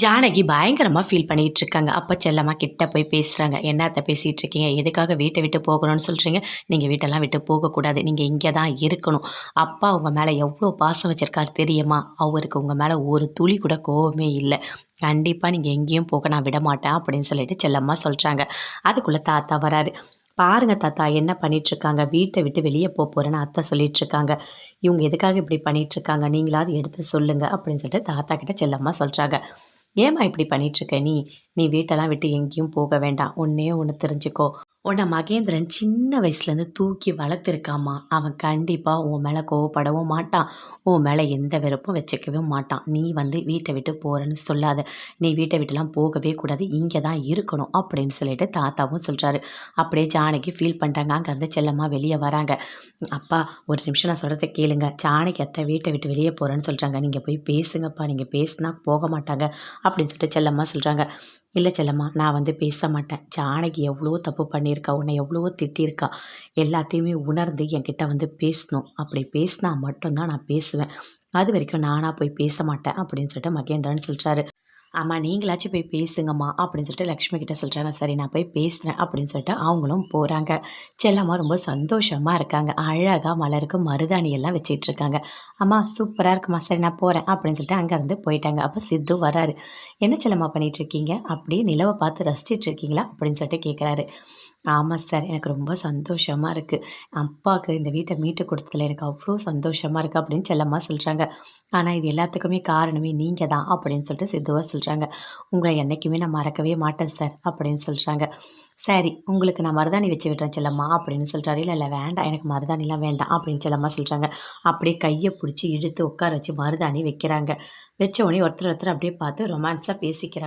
ஜானகி பயங்கரமாக ஃபீல் பண்ணிகிட்டு இருக்காங்க அப்போ செல்லம்மா கிட்ட போய் பேசுகிறாங்க என்னத்தை பேசிகிட்டு இருக்கீங்க? எதுக்காக வீட்டை விட்டு போகணும்னு சொல்கிறீங்க நீங்கள் வீட்டெல்லாம் விட்டு போகக்கூடாது. நீங்கள் இங்கே தான் இருக்கணும். அப்பா உங்கள் மேலே எவ்வளோ பாசம் வச்சுருக்காரு தெரியுமா? அவருக்கு உங்கள் மேலே ஒரு துளி கூட கோவமே இல்லை. கண்டிப்பாக நீங்கள் எங்கேயும் போக நான் விட மாட்டேன் அப்படின்னு சொல்லிட்டு செல்லம்மா சொல்கிறாங்க அதுக்குள்ளே தாத்தா வராரு. பாருங்க தாத்தா என்ன பண்ணிகிட்ருக்காங்க வீட்டை விட்டு வெளியே போக போகிறேன்னு அத்தை சொல்லிகிட்ருக்காங்க இவங்க எதுக்காக இப்படி பண்ணிகிட்ருக்காங்க நீங்களாவது எடுத்து சொல்லுங்கள் அப்படின்னு சொல்லிட்டு தாத்தா கிட்ட செல்லம்மா சொல்கிறாங்க ஏம்மா இப்படி பண்ணிகிட்ருக்க நீ நீ வீட்டெல்லாம் விட்டு எங்கேயும் போக வேண்டாம். ஒன்றே ஒன்று தெரிஞ்சுக்கோ. உன்னை மகேந்திரன் சின்ன வயசுலேருந்து தூக்கி வளர்த்துருக்காமா? அவன் கண்டிப்பாக உன் மேலே கோவப்படவும் மாட்டான். உன் மேலே எந்த வெறுப்பும் வச்சுக்கவே மாட்டான். நீ வந்து வீட்டை விட்டு போகிறேன்னு சொல்லாத. நீ வீட்டை விட்டுலாம் போகவே கூடாது. இங்கே தான் இருக்கணும் அப்படின்னு சொல்லிட்டு தாத்தாவும் சொல்கிறாரு அப்படியே ஜானகி ஃபீல் பண்ணுறாங்க அங்கேருந்து செல்லமாக வெளியே வராங்க. அப்பா ஒரு நிமிஷம் நான் சொல்கிறத கேளுங்க. ஜானகி அத்தை வீட்டை விட்டு வெளியே போகிறேன்னு சொல்கிறாங்க நீங்கள் போய் பேசுங்கப்பா. நீங்கள் பேசுனா போக மாட்டாங்க அப்படின்னு சொல்லிட்டு செல்லம்மா சொல்கிறாங்க இல்லை செல்லம்மா நான் வந்து பேச மாட்டேன். ஜானகி எவ்வளோ தப்பு பண்ணியிருக்கா உன்னை எவ்வளவோ திட்டியிருக்கா. எல்லாத்தையுமே உணர்ந்து என்கிட்ட வந்து பேசணும். அப்படி பேசினா மட்டும்தான் நான் பேசுவேன். அது வரைக்கும் நானாக போய் பேச மாட்டேன் அப்படின்னு சொல்லிட்டு மகேந்திரன் சொல்கிறாரு அம்மா நீங்களாச்சும் போய் பேசுங்கம்மா அப்படின்னு சொல்லிட்டு லக்ஷ்மி கிட்ட சொல்கிறாங்க சரி நான் போய் பேசுகிறேன் அப்படின்னு சொல்லிட்டு அவங்களும் போகிறாங்க செல்லம்மா ரொம்ப சந்தோஷமாக இருக்காங்க. அழகாக மலருக்கு மருதாணி எல்லாம் வச்சிட்டு இருக்காங்க. அம்மா சூப்பராக இருக்குமா? சரி நான் போகிறேன் அப்படின்னு சொல்லிட்டு அங்கேருந்து போயிட்டாங்க. அப்போ சித்து வராரு. என்ன செல்லம்மா பண்ணிகிட்ருக்கீங்க அப்படியே நிலவை பார்த்து ரசிச்சிட்டு இருக்கீங்களா? அப்படின்னு சொல்லிட்டு கேட்குறாரு ஆமாம் சார் எனக்கு ரொம்ப சந்தோஷமாக இருக்குது அப்பாவுக்கு இந்த வீட்டை மீட்டு கொடுத்ததில் எனக்கு அவ்வளோ சந்தோஷமாக இருக்குது அப்படின்னு செல்லம்மா சொல்கிறாங்க ஆனால் இது எல்லாத்துக்குமே காரணமே நீங்கள் தான் அப்படின்னு சொல்லிட்டு சித்துவாக சொல்கிறாங்க உங்களை என்றைக்குமே நான் மறக்கவே மாட்டேன் சார் அப்படின்னு சொல்கிறாங்க சரி உங்களுக்கு நான் மருதாணி வச்சு விட்றேன் செல்லம்மா அப்படின்னு சொல்கிறாரு இல்லை இல்லை வேண்டாம் எனக்கு மருதாணிலாம் வேண்டாம் அப்படின்னு செல்லம்மா சொல்கிறாங்க அப்படியே கையை பிடிச்சி இழுத்து உட்கார வச்சு மருதாணி வைக்கிறாங்க. வச்ச உடனே ஒருத்தர் ஒருத்தர் அப்படியே பார்த்து ரொமான்ஸாக பேசிக்கிறாங்க.